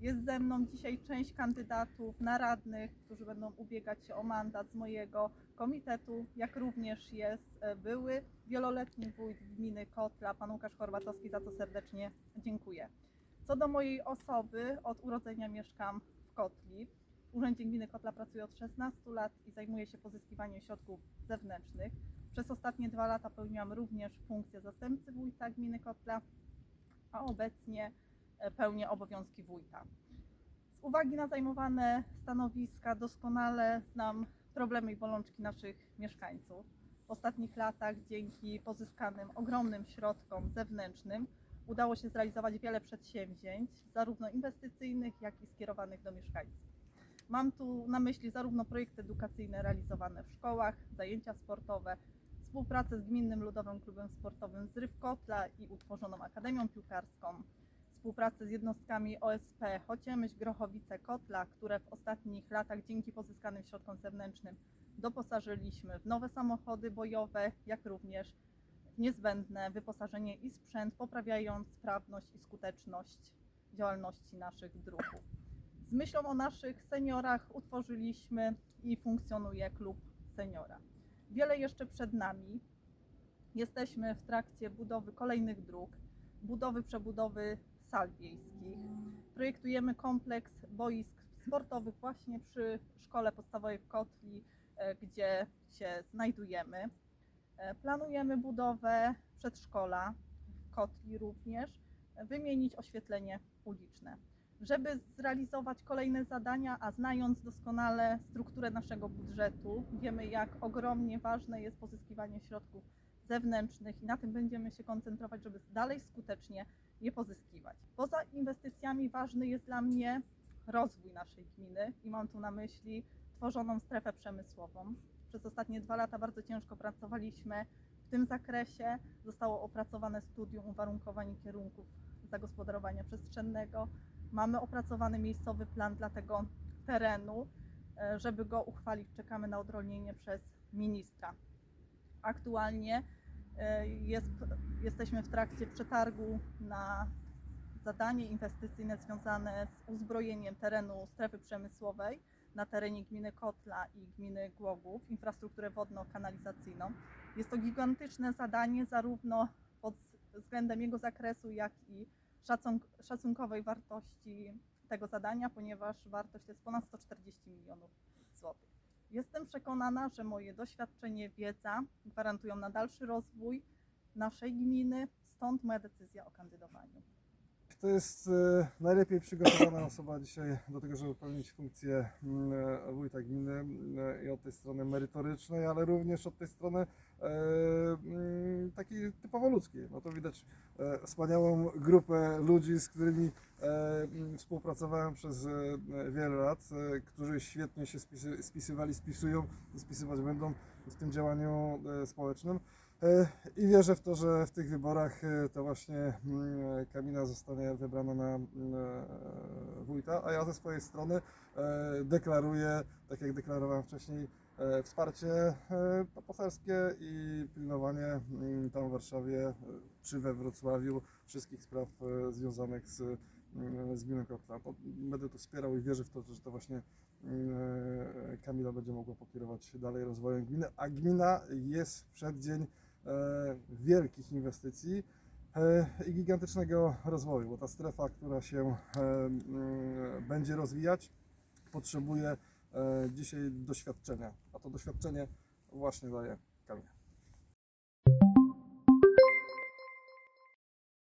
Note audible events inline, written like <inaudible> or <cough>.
Jest ze mną dzisiaj część kandydatów na radnych, którzy będą ubiegać się o mandat z mojego komitetu, jak również jest e, były wieloletni wójt gminy Kotla, pan Łukasz Chorwatowski, za co serdecznie dziękuję. Co do mojej osoby, od urodzenia mieszkam w Kotli. W Urzędzie Gminy Kotla pracuję od 16 lat i zajmuję się pozyskiwaniem środków zewnętrznych. Przez ostatnie dwa lata pełniłam również funkcję zastępcy wójta gminy Kotla, a obecnie pełnię obowiązki wójta. Z uwagi na zajmowane stanowiska doskonale znam problemy i bolączki naszych mieszkańców. W ostatnich latach dzięki pozyskanym ogromnym środkom zewnętrznym udało się zrealizować wiele przedsięwzięć, zarówno inwestycyjnych, jak i skierowanych do mieszkańców. Mam tu na myśli zarówno projekty edukacyjne realizowane w szkołach, zajęcia sportowe, współpracę z Gminnym Ludowym Klubem Sportowym Zryw Kotla i utworzoną Akademią Piłkarską, współpracę z jednostkami OSP Chociemyśl, Grochowice, Kotla, które w ostatnich latach dzięki pozyskanym środkom zewnętrznym doposażyliśmy w nowe samochody bojowe, jak również niezbędne wyposażenie i sprzęt, poprawiając sprawność i skuteczność działalności naszych druhów. Z myślą o naszych seniorach utworzyliśmy i funkcjonuje klub seniora. Wiele jeszcze przed nami. Jesteśmy w trakcie budowy kolejnych dróg, budowy, przebudowy sal wiejskich. Projektujemy kompleks boisk sportowych właśnie przy szkole podstawowej w Kotli, e, gdzie się znajdujemy. E, Planujemy budowę przedszkola w Kotli również, e, wymienić oświetlenie uliczne. Żeby zrealizować kolejne zadania, a znając doskonale strukturę naszego budżetu, wiemy jak ogromnie ważne jest pozyskiwanie środków zewnętrznych i na tym będziemy się koncentrować, żeby dalej skutecznie je pozyskiwać. Poza inwestycjami ważny jest dla mnie rozwój naszej gminy i mam tu na myśli tworzoną strefę przemysłową. Przez ostatnie dwa lata bardzo ciężko pracowaliśmy w tym zakresie. Zostało opracowane studium uwarunkowań i kierunków zagospodarowania przestrzennego. Mamy opracowany miejscowy plan dla tego terenu. E, Żeby go uchwalić, czekamy na odrolnienie przez ministra. Aktualnie jest, jesteśmy w trakcie przetargu na zadanie inwestycyjne związane z uzbrojeniem terenu strefy przemysłowej na terenie gminy Kotla i gminy Głogów, infrastrukturę wodno-kanalizacyjną. Jest to gigantyczne zadanie zarówno pod względem jego zakresu, jak i szacunk szacunkowej wartości tego zadania, ponieważ wartość to jest ponad 140 milionów złotych. Jestem przekonana, że moje doświadczenie, wiedza gwarantują na dalszy rozwój naszej gminy, stąd moja decyzja o kandydowaniu. To jest e, najlepiej przygotowana <clears throat> osoba dzisiaj do tego, żeby pełnić funkcję mm, e, wójta gminy mm, i od tej strony merytorycznej, ale również od tej strony e, mm, takiej typowo ludzkiej. No to widać e, wspaniałą grupę ludzi, z którymi e, współpracowałem przez e, wiele lat, e, którzy świetnie się spisy, spisywali, spisują i spisywać będą w tym działaniu e, społecznym. E, I wierzę w to, że w tych wyborach e, to właśnie mm, Kamila zostanie wybrana na mm, e, wójta, a ja ze swojej strony e, deklaruję, tak jak deklarowałem wcześniej, e, wsparcie e, poselskie i pilnowanie mm, tam w Warszawie e, czy we Wrocławiu wszystkich spraw e, związanych z, z gminą Kotla. Będę to wspierał i wierzę w to, że to właśnie e, Kamila będzie mogła pokierować dalej rozwojem gminy, a gmina jest w przeddzień e, wielkich inwestycji e, i gigantycznego rozwoju, bo ta strefa, która się e, będzie rozwijać, potrzebuje e, dzisiaj doświadczenia, a to doświadczenie właśnie daje Kamila.